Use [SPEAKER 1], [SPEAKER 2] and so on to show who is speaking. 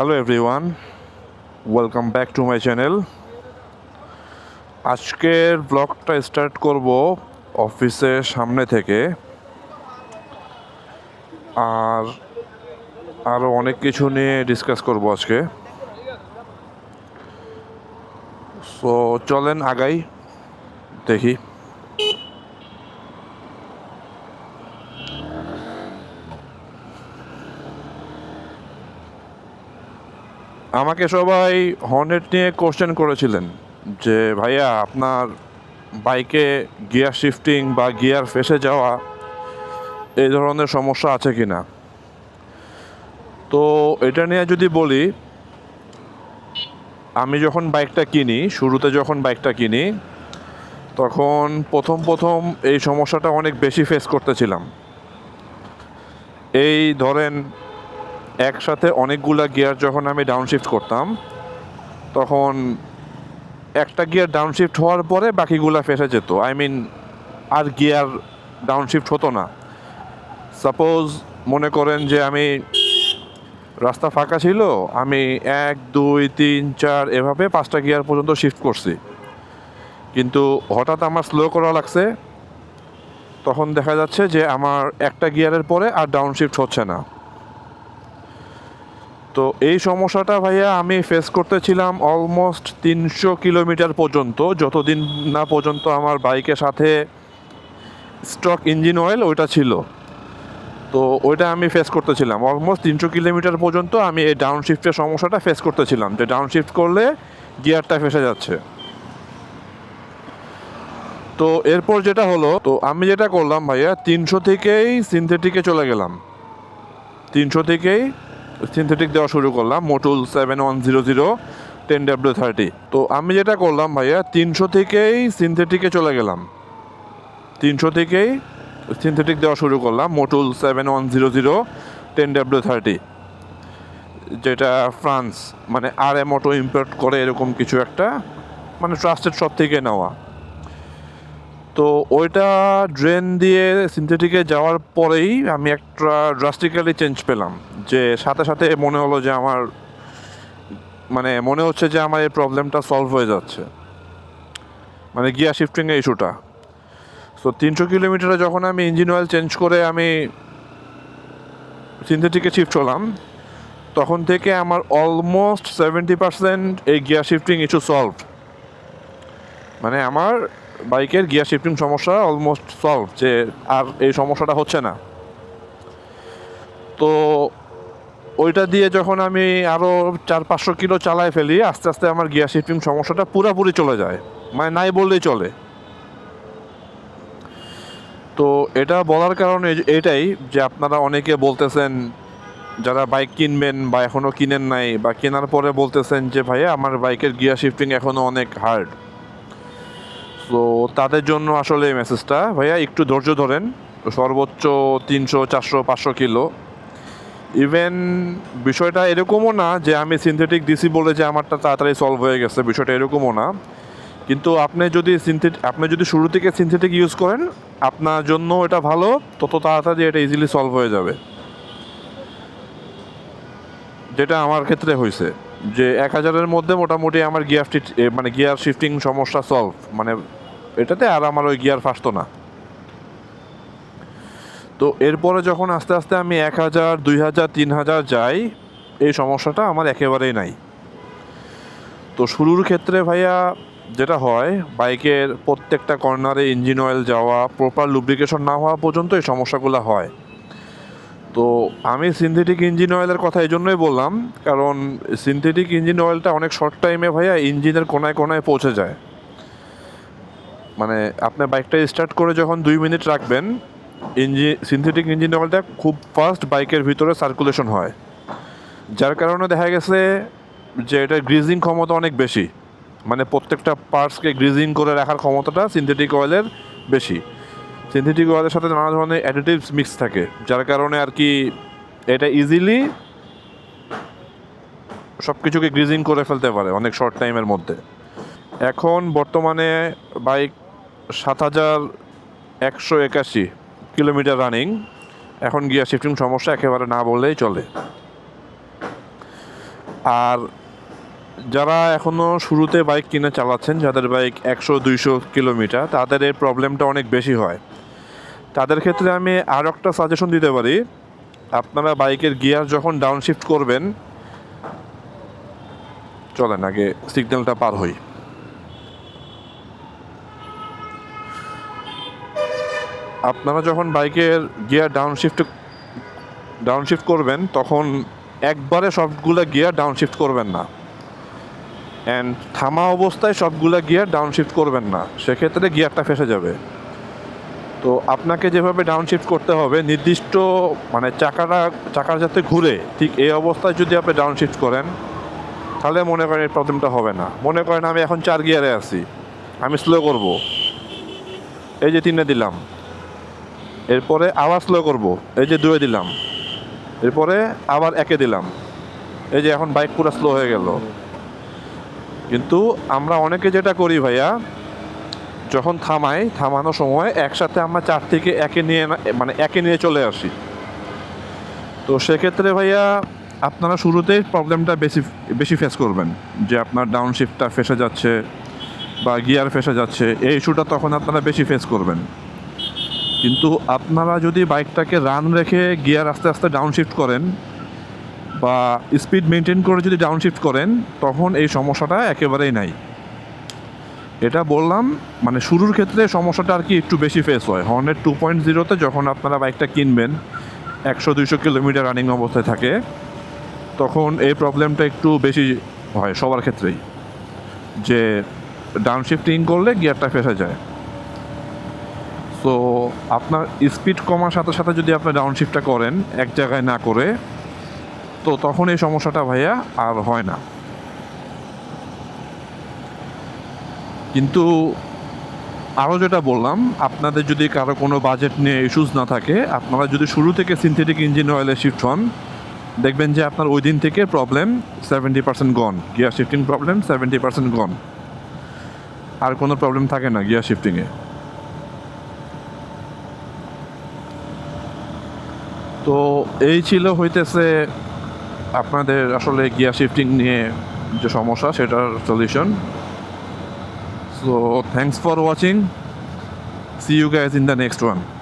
[SPEAKER 1] Hello everyone welcome back to my channel আজকের ব্লগটা start করব অফিসের সামনে থেকে। আর আরও অনেক কিছু নিয়ে ডিসকাস করব আজকে। সো চলেন আগাই, দেখি। আমাকে সবাই হর্নেট নিয়ে কোশ্চেন করেছিলেন যে, ভাইয়া, আপনার বাইকে গিয়ার শিফটিং বা গিয়ার ফেসে যাওয়া এই ধরনের সমস্যা আছে কি না তো এটা নিয়ে যদি বলি, আমি যখন বাইকটা কিনি, শুরুতে যখন বাইকটা কিনি, তখন প্রথম প্রথম এই সমস্যাটা অনেক বেশি ফেস করতেছিলাম। এই ধরেন একসাথে অনেকগুলা গিয়ার যখন আমি ডাউনশিফট করতাম, তখন একটা গিয়ার ডাউনশিফট হওয়ার পরে বাকিগুলা ফেসে যেত। আই মিন আর গিয়ার ডাউনশিফট হতো না। সাপোজ মনে করেন যে আমি রাস্তা ফাঁকা ছিল, আমি এক, দুই, তিন, চার, এভাবে পাঁচটা গিয়ার পর্যন্ত শিফট করছি। কিন্তু হঠাৎ আমার স্লো করা লাগছে, তখন দেখা যাচ্ছে যে আমার একটা গিয়ারের পরে আর ডাউনশিফট হচ্ছে না। তো এই সমস্যাটা ভাইয়া আমি ফেস করতেছিলাম অলমোস্ট তিনশো কিলোমিটার পর্যন্ত। যতদিন না পর্যন্ত আমার বাইকের সাথে স্টক ইঞ্জিন অয়েল ওইটা ছিল। তো ওইটা আমি ফেস করতেছিলাম। অলমোস্ট তিনশো কিলোমিটার পর্যন্ত আমি এই ডাউনশিফটের সমস্যাটা ফেস করতেছিলাম যে ডাউনশিফট করলে গিয়ারটা ফেসে যাচ্ছে। তো এরপর যেটা হলো, তো আমি যেটা করলাম ভাইয়া, তিনশো থেকেই সিনথেটিকে চলে গেলাম। তিনশো থেকেই সিনথেটিক দেওয়া শুরু করলাম Motul seven one zero zero ten W thirty তো আমি যেটা করলাম ভাইয়া, তিনশো থেকেই সিনথেটিকে চলে গেলাম। তিনশো থেকেই সিনথেটিক দেওয়া শুরু করলাম Motul seven one zero zero ten W thirty যেটা ফ্রান্স মানে আর এম অটো ইম্পোর্ট করে এরকম কিছু একটা মানে ট্রাস্টেড সব থেকে নেওয়া। তো ওইটা ড্রেন দিয়ে সিনথেটিকে যাওয়ার পরেই আমি একটা ড্রাস্টিক্যালি চেঞ্জ পেলাম। যে সাথে সাথে মনে হলো যে আমার মানে মনে হচ্ছে যে আমার এই প্রবলেমটা সলভ হয়ে যাচ্ছে। মানে গিয়ার শিফটিংয়ের ইস্যুটা সো তিনশো কিলোমিটারে যখন আমি ইঞ্জিন অয়েল চেঞ্জ করে আমি সিনথেটিকে শিফট হলাম, তখন থেকে আমার অলমোস্ট সেভেন্টি পার্সেন্ট এই গিয়ার শিফটিং ইস্যু সলভ মানে আমার বাইকের গিয়ার শিফটিং সমস্যা অলমোস্ট সলভ যে আর এই সমস্যাটা হচ্ছে না। তো ওইটা দিয়ে যখন আমি আরও চার পাঁচশো কিলো চালায় ফেলি, আস্তে আস্তে আমার গিয়ার শিফটিং সমস্যাটা পুরোপুরি চলে যায়। মানে নাই বললেই চলে। তো এটা বলার কারণ এইটাই যে আপনারা অনেকে বলতেছেন, যারা বাইক কিনবেন বা এখনও কিনেন নাই বা কেনার পরে বলতেছেন যে, ভাইয়া, আমার বাইকের গিয়ার শিফটিং এখনও অনেক হার্ড তো তাদের জন্য আসলে এই মেসেজটা ভাইয়া, একটু ধৈর্য ধরেন। সর্বোচ্চ তিনশো, চারশো, পাঁচশো কিলো। ইভেন বিষয়টা এরকমও না যে আমি সিনথেটিক দিছি বলে যে আমারটা তাড়াতাড়ি সলভ হয়ে গেছে, বিষয়টা এরকমও না। কিন্তু আপনি যদি সিনথেটিক আপনি যদি শুরু থেকে সিনথেটিক ইউজ করেন, আপনার জন্য এটা ভালো, তত তাড়াতাড়ি এটা ইজিলি সলভ হয়ে যাবে। যেটা আমার ক্ষেত্রে হয়েছে যে এক হাজারের মধ্যে মোটামুটি আমার গিয়ার মানে গিয়ার শিফটিং সমস্যা সলভ মানে এটাতে আর আমার ওই গিয়ার ফাসতো না। তো এরপরে যখন আস্তে আস্তে আমি এক হাজার, দুই হাজার, তিন হাজার যাই, এই সমস্যাটা আমার একেবারেই নাই। তো শুরুর ক্ষেত্রে ভাইয়া যেটা হয়, বাইকের প্রত্যেকটা কর্নারে ইঞ্জিন অয়েল যাওয়া প্রপার লুব্রিকেশন না হওয়া পর্যন্ত এই সমস্যাগুলো হয়। তো আমি সিনথেটিক ইঞ্জিন অয়েলের কথা এই জন্যই বললাম, কারণ সিনথেটিক ইঞ্জিন অয়েলটা অনেক শর্ট টাইমে ভাইয়া ইঞ্জিনের কোনায় কোনায় পৌঁছে যায়। মানে আপনার বাইকটা স্টার্ট করে যখন দুই মিনিট রাখবেন ইঞ্জিন সিনথেটিক ইঞ্জিন অয়েলটা খুব ফাস্ট বাইকের ভিতরে সার্কুলেশন হয়। যার কারণে দেখা গেছে যে এটা গ্রিজিং ক্ষমতা অনেক বেশি। মানে প্রত্যেকটা পার্টসকে গ্রিজিং করে রাখার ক্ষমতাটা সিনথেটিক অয়েলের বেশি। সিনথেটিক অয়েলের সাথে নানা ধরনের অ্যাডিটিভস মিক্স থাকে, যার কারণে আর কি এটা ইজিলি সব কিছুকে গ্রিজিং করে ফেলতে পারে অনেক শর্ট টাইমের মধ্যে। এখন বর্তমানে বাইক সাত হাজার একশো একাশি কিলোমিটার রানিং। এখন গিয়ার শিফটিং সমস্যা, একেবারে না বললেই চলে। আর যারা এখনও শুরুতে বাইক কিনে চালাচ্ছেন, যাদের বাইক একশো, দুইশো কিলোমিটার, তাদের এই প্রবলেমটা অনেক বেশি হয়। তাদের ক্ষেত্রে আমি আর একটা সাজেশন দিতে পারি, আপনারা বাইকের গিয়ার যখন ডাউন শিফট করবেন, চলেন আগে সিগন্যালটা পার হই। আপনারা যখন বাইকের gear down shift down shift করবেন, তখন একবারে সবগুলো গিয়ার ডাউন শিফট করবেন না। অ্যান্ড থামা অবস্থায় সবগুলো গিয়ার ডাউন শিফট করবেন না। সেক্ষেত্রে গিয়ারটা ফেসে যাবে। তো আপনাকে যেভাবে ডাউন শিফট করতে হবে, নির্দিষ্ট মানে চাকাটা, চাকার যাতে ঘুরে, ঠিক এই অবস্থায় যদি আপনি ডাউন শিফট করেন, তাহলে মনে করেন এই প্রবলেমটা হবে না। মনে করেন আমি এখন চার গিয়ারে আছি। আমি স্লো করব। এই যে তিনে দিলাম। এরপরে আবার স্লো করব। এই যে দুয়ে দিলাম। এরপরে আবার একে দিলাম। এই যে এখন বাইক পুরো স্লো হয়ে গেল। কিন্তু আমরা অনেকে যেটা করি ভাইয়া, যখন থামাই, থামানোর সময় একসাথে আমরা চার থেকে একে নিয়ে মানে একে নিয়ে চলে আসি। তো সেক্ষেত্রে ভাইয়া, আপনারা শুরুতেই প্রবলেমটা বেশি বেশি ফেস করবেন। যে আপনার ডাউন শিফটটা ফেসে যাচ্ছে বা গিয়ার ফেসে যাচ্ছে, এই ইস্যুটা তখন আপনারা বেশি ফেস করবেন। কিন্তু আপনারা যদি বাইকটাকে রান রেখে গিয়ার আস্তে আস্তে ডাউন শিফট করেন বা স্পিড মেনটেন করে যদি ডাউন শিফট করেন, তখন এই সমস্যাটা একেবারেই নাই। এটা বললাম মানে শুরুর ক্ষেত্রে সমস্যাটা আর কি একটু বেশি ফেস হয়। হর্নের টু পয়েন্ট জিরোতে যখন আপনারা বাইকটা কিনবেন, একশো, দুইশো কিলোমিটার রানিং অবস্থায় থাকে, তখন এই প্রবলেমটা একটু বেশি হয় সবার ক্ষেত্রেই। যে ডাউন শিফটিং করলে গিয়ারটা ফেসে যায়। সো আপনার স্পিড কমার সাথে সাথে যদি আপনি ডাউন শিফটটা করেন, এক জায়গায় না করে, তো তখন এই সমস্যাটা ভাইয়া আর হয় না। কিন্তু আরও যেটা বললাম, আপনাদের যদি কারও কোনো বাজেট নিয়ে ইস্যুস না থাকে, আপনারা যদি শুরু থেকে সিনথেটিক ইঞ্জিন অয়েলে শিফট হন, দেখবেন যে আপনার ওই দিন থেকে problem seventy percent gone gear shifting problem seventy percent gone আর কোনো প্রবলেম থাকে না গিয়ার শিফটিংয়ে তো এই ছিল হইতেছে আপনাদের আসলে গিয়ার শিফটিং নিয়ে যে সমস্যা, সেটার solution so thanks for watching see you guys in the next one